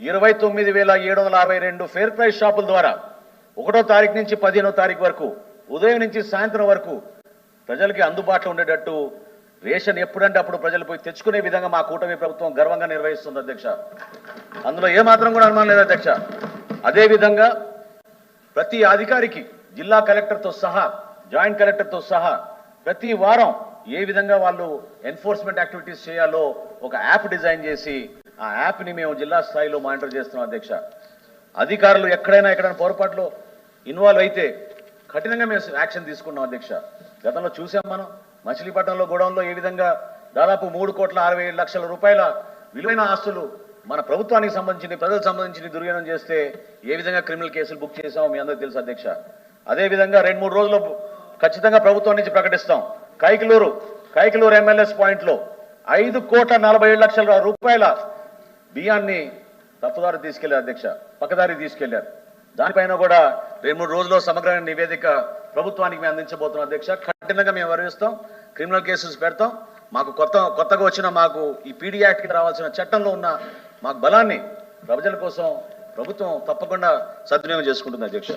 ఇరవై తొమ్మిది వేల ఏడు వందల అరవై రెండు ఫేర్ ప్రైస్ షాపుల ద్వారా ఒకటో తారీఖు నుంచి పదిహేనో తారీఖు వరకు ఉదయం నుంచి సాయంత్రం వరకు ప్రజలకి అందుబాటులో ఉండేటట్టు రేషన్ ఎప్పుడంటే అప్పుడు ప్రజలు పోయి తెచ్చుకునే విధంగా మా కూటమి ప్రభుత్వం గర్వంగా నిర్వహిస్తుంది అధ్యక్ష. అందులో ఏమాత్రం కూడా అనుమానం లేదు అధ్యక్ష. అదేవిధంగా ప్రతి అధికారికి జిల్లా కలెక్టర్తో సహా జాయింట్ కలెక్టర్తో సహా ప్రతి వారం ఏ విధంగా వాళ్ళు ఎన్ఫోర్స్మెంట్ యాక్టివిటీస్ చేయాలో ఒక యాప్ డిజైన్ చేసి ఆ యాప్ని మేము జిల్లా స్థాయిలో మానిటర్ చేస్తున్నాం అధ్యక్ష. అధికారులు ఎక్కడైనా ఎక్కడైనా పొరపాట్లు ఇన్వాల్వ్ అయితే కఠినంగా మేము యాక్షన్ తీసుకున్నాం అధ్యక్ష. గతంలో చూసాం మనం. మచిలీపట్నంలో గోడౌన్లో ఏ విధంగా దాదాపు మూడు కోట్ల అరవై లక్షల రూపాయల విలువైన ఆస్తులు మన ప్రభుత్వానికి సంబంధించిన ప్రజలకు సంబంధించిన దుర్వ్యనం చేస్తే ఏ విధంగా క్రిమినల్ కేసులు బుక్ చేసామో మీ అందరికీ తెలుసు అధ్యక్ష. అదే విధంగా రెండు మూడు రోజులు ఖచ్చితంగా ప్రభుత్వం నుంచి ప్రకటిస్తాం. కైకలూరు కైకలూరు ఎమ్మెల్యేస్ పాయింట్లో ఐదు కోట్ల నలభై ఏడు లక్షల రూపాయల బియ్యాన్ని తప్పుదారి తీసుకెళ్ళారు అధ్యక్ష పక్కదారి తీసుకెళ్ళారు. దానిపైన కూడా రెండు మూడు రోజుల్లో సమగ్రమైన నివేదిక ప్రభుత్వానికి మేము అందించబోతున్నాం అధ్యక్ష. కఠినంగా మేము వరిస్తాం క్రిమినల్ కేసెస్ పెడతాం. మాకు కొత్త కొత్తగా వచ్చిన మాకు ఈ పీడీ యాక్ట్కి రావాల్సిన చట్టంలో ఉన్న మాకు బలాన్ని ప్రజల కోసం ప్రభుత్వం తప్పకుండా సద్వినియోగం చేసుకుంటుంది అధ్యక్ష.